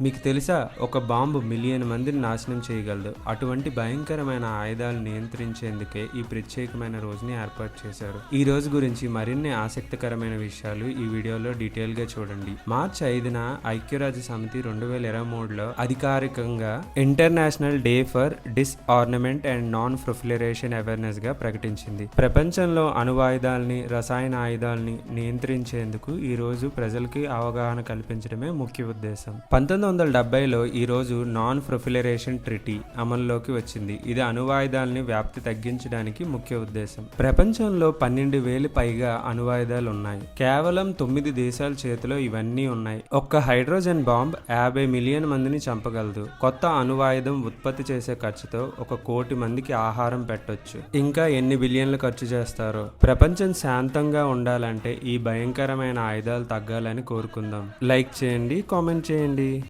మీకు తెలుసా ఒక బాంబు మిలియన్ మందిని నాశనం చేయగలదు. అటువంటి భయంకరమైన ఆయుధాలు నియంత్రించేందుకే ఈ ప్రత్యేకమైన రోజుని ఏర్పాటు చేశారు. ఈ రోజు గురించి మరిన్ని ఆసక్తికరమైన విషయాలు ఈ వీడియోలో డీటెయిల్గా చూడండి. మార్చి ఐదున ఐక్యరాజ్య సమితి రెండు వేల ఇరవై మూడులో అధికారికంగా international day for disarmament and non proliferation అవేర్నెస్గా ప్రకటించింది. ప్రపంచంలో అణువాయుధాలని రసాయన ఆయుధాలని నియంత్రించేందుకు ఈ రోజు ప్రజలకి అవగాహన కల్పించడమే ముఖ్య ఉద్దేశం. పంతొమ్మిది పంతొమ్మిది వందల డెబ్బైలో ఈ రోజు నాన్ ప్రొఫిలరేషన్ ట్రిటీ అమల్లోకి వచ్చింది. ఇది అణువాయుధాలని వ్యాప్తి తగ్గించడానికి ముఖ్య ఉద్దేశం. ప్రపంచంలో పన్నెండు వేలు పైగా అణువాయుధాలు ఉన్నాయి కేవలం తొమ్మిది దేశాల చేతిలో ఇవన్నీ ఉన్నాయి. ఒక్క హైడ్రోజన్ బాంబ్ యాభై మిలియన్ మందిని చంపగలదు. కొత్త అణువాయుధం ఉత్పత్తి చేసే ఖర్చుతో ఒక కోటి మందికి ఆహారం పెట్టొచ్చు. ఇంకా ఎన్ని బిలియన్లు ఖర్చు చేస్తారో. ప్రపంచం శాంతంగా ఉండాలంటే ఈ భయంకరమైన ఆయుధాలు తగ్గాలని కోరుకుందాం. లైక్ చేయండి కామెంట్ చేయండి.